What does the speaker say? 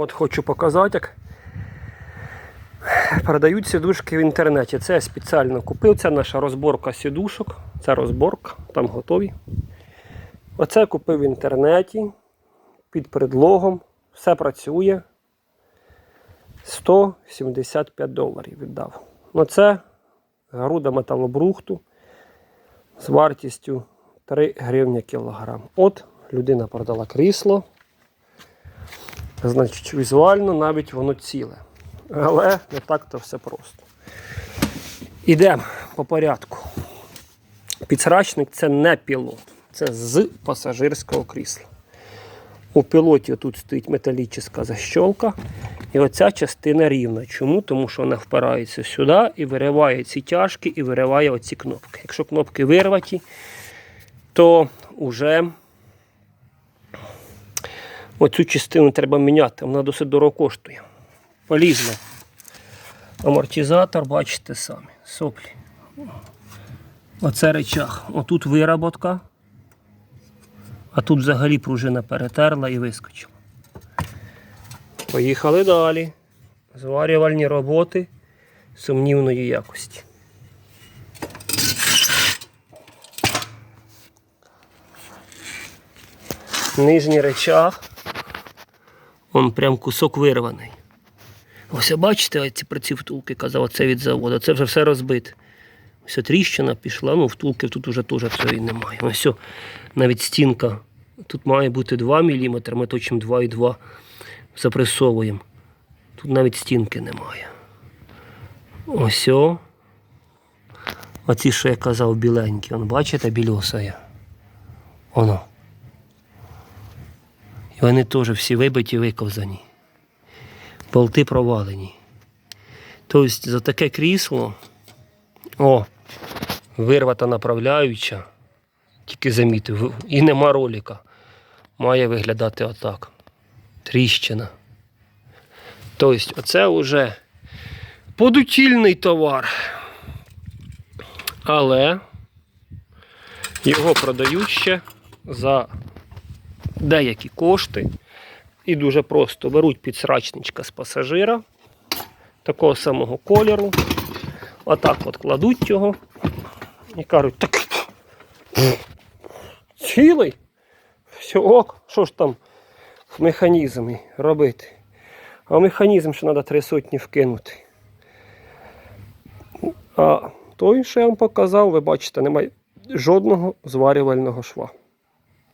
От хочу показати, як продають сідушки в інтернеті. Це я спеціально купив. Це наша розборка сідушок. Це розборка, там готові. Оце купив в інтернеті під предлогом. Все працює. 175 доларів віддав. Ну це груда металобрухту з вартістю 3 гривні кілограм. От людина продала крісло. Значить, візуально навіть воно ціле. Але не так то все просто. Ідемо по порядку. Підсрачник це не пілот, це з пасажирського крісла. У пілоті тут стоїть металічна защолка. І оця частина рівна. Чому? Тому що вона впирається сюди і вириває ці тяжки і вириває оці кнопки. Якщо кнопки вирваті, то вже оцю частину треба міняти. Вона досить дорого коштує. Полізно. Амортизатор, бачите самі, соплі. Оце речах. Отут вироботка. А тут взагалі пружина перетерла і вискочила. Поїхали далі. Зварювальні роботи сумнівної якості. Нижній речах. Он прям кусок вирваний. Ось бачите, ці приці втулки, казав, це від заводу. Це вже все розбите. Ось тріщина пішла, ну втулки тут вже теж цієї немає. Ось о, навіть стінка. Тут має бути 2 мм, ми точимо 2,2 запресовуємо. Тут навіть стінки немає. Ось о. Оці, що я казав, біленькі. Вон, бачите, більоса. Воно. І вони теж всі вибиті, виковзані. Болти провалені. Тобто за таке крісло. О, вирвата направляюча. Тільки замітив. І нема ролика. Має виглядати отак. Тріщина. Тобто, оце вже подутільний товар. Але його продають ще за деякі кошти. І дуже просто беруть підсрачничка з пасажира такого самого кольору. Отак от кладуть його і кажуть, так цілий. Все ок, що ж там в механізмі робити? А механізм ще треба три сотні вкинути. А той, що я вам показав, ви бачите, немає жодного зварювального шва.